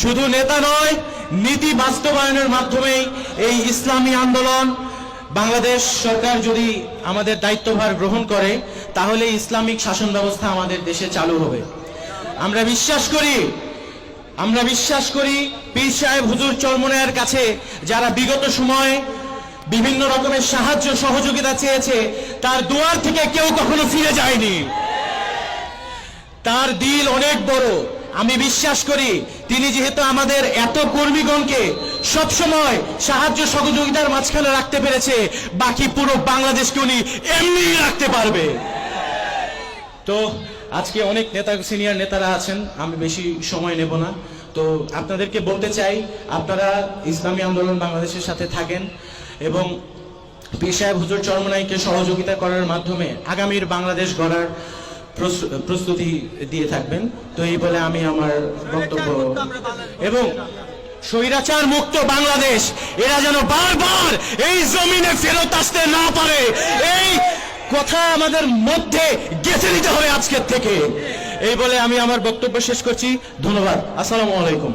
শুধু নেতা নয়, নীতি বাস্তবায়নের মাধ্যমেই এই ইসলামী আন্দোলন বাংলাদেশ সরকার যদি আমাদের দায়িত্বভার গ্রহণ করে, তাহলে ইসলামিক শাসন ব্যবস্থা আমাদের দেশে চালু হবে। আমরা বিশ্বাস করি, আমরা বিশ্বাস করি পীর সাহেব হুজুর চরমনের কাছে যারা বিগত সময়ে বিভিন্ন রকমের সাহায্য সহযোগিতা চেয়েছে, তার দুয়ার থেকে কেউ কখনো ফিরে যায়নি। তার দিল অনেক বড়। আমি বিশ্বাস করি, তিনি যেহেতু আমাদের এত কর্মীগণকে সবসময় সাহায্য সহযোগিতার মাঝখানে রাখতে পেরেছে, বাকি পুরো বাংলাদেশকে উনি এমনি রাখতে পারবে। তো, আজকে অনেক নেতা, সিনিয়র নেতারা আছেন, আমি বেশি সময় নেব না। তো, আপনাদেরকে বলতে চাই, আপনারা ইসলামী আন্দোলন বাংলাদেশের সাথে থাকেন এবং পেশায় হুজুর চরমনাইকে সহযোগিতা করার মাধ্যমে আগামীর বাংলাদেশ গড়ার প্রস্তুতি দিয়ে থাকবেন। তো এই বলে আমি আমার বক্তব্য এবং স্বৈরাচার মুক্ত বাংলাদেশ, এরা যেন বারবার এই জমিনে ফেরত আসতে না পারে। এই কথা আমাদের মধ্যে গেঁথে নিতে হবে আজকের থেকে। এই বলে আমি আমার বক্তব্য শেষ করছি। ধন্যবাদ। আসসালামু আলাইকুম।